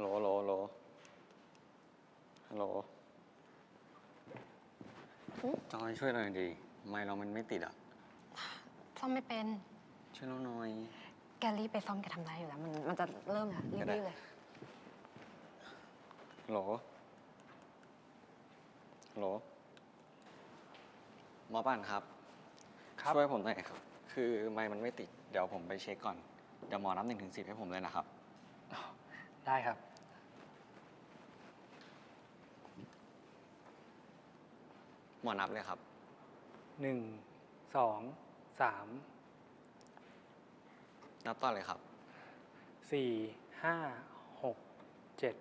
ฮัลโหลฮัลโหลฮัลโหลฮัลโหลจอยช่วยหน่อยดิ ไม่เรามันไม่ติดอะ ซ่อมไม่เป็น ช่วยเราหน่อย แกรีบไปซ่อมแกทำได้อยู่แล้ว มันมันจะเริ่มแล้วรีก็ได้บๆเลยฮัลโหลฮัลโหลหมอป่านครับครับ ช่วยผมหน่อยครับ คือไม่มันไม่ติด เดี๋ยวผมไปเช็คก่อน เดี๋ยวหมอนับหนึ่งถึงสิบให้ผมเลยนะครับ ได้ครับ หมอนับเลยครับ หนึ่งสองสามนับต่อเลยครับ สี่ห้าหกเจ็ด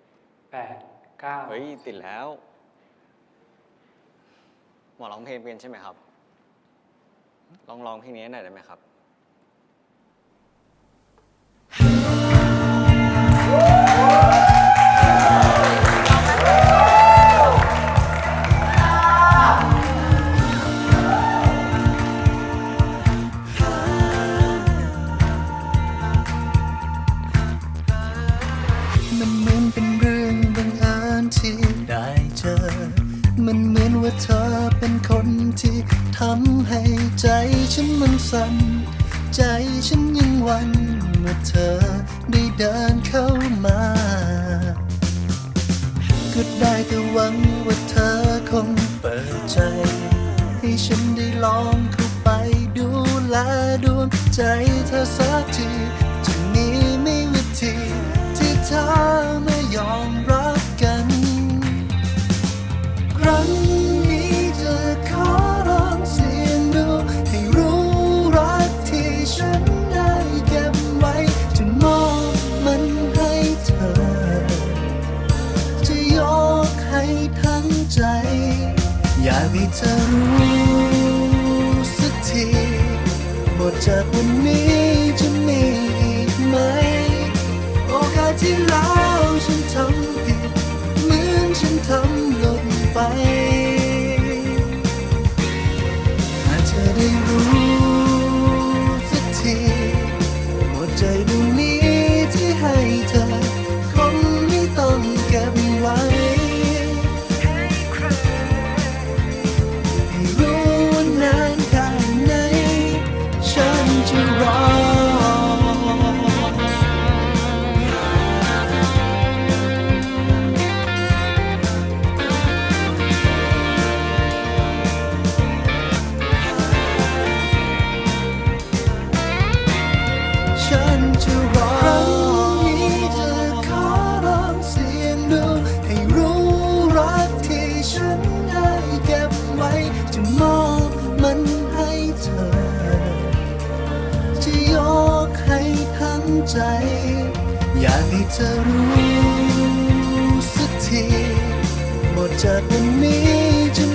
แปดเก้าเฮ้ย ติดแล้ว หมอร้องเพลงเป็นใช่ไหมครับ ลองร้องเพลงนี้หน่อยได้ไหมครับ ว่าเธอเป็นคนที่ทำให้ใจฉันมันสั่น ใจฉันยังวันเมื่อเธอได้เดินเข้ามา ก็ได้แต่หวังว่าเธอคงเปิดใจ ให้ฉันได้ลองเข้าไปดูแลดวงใจเธอสักทีจะมีไม่วิธีที่เธอไม่ยอมรับ จากวันนี้จะมีอีกไหม โอกาสที่แล้วฉันทำผิดเหมือนฉันทำ ใจ อยากให้เธอรู้สักทีหมดจากวันนี้จะ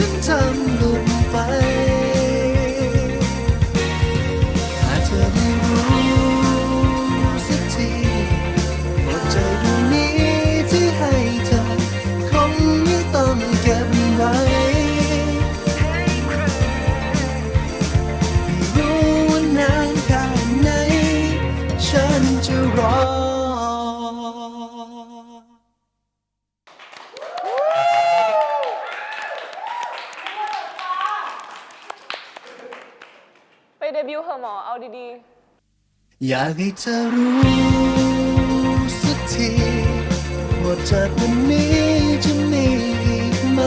มือนฉั เดบิวต์เหอะหมอเอาดีๆ อยากให้เธอรู้สักทีว่าจากวันนี้จะมีอีกไหม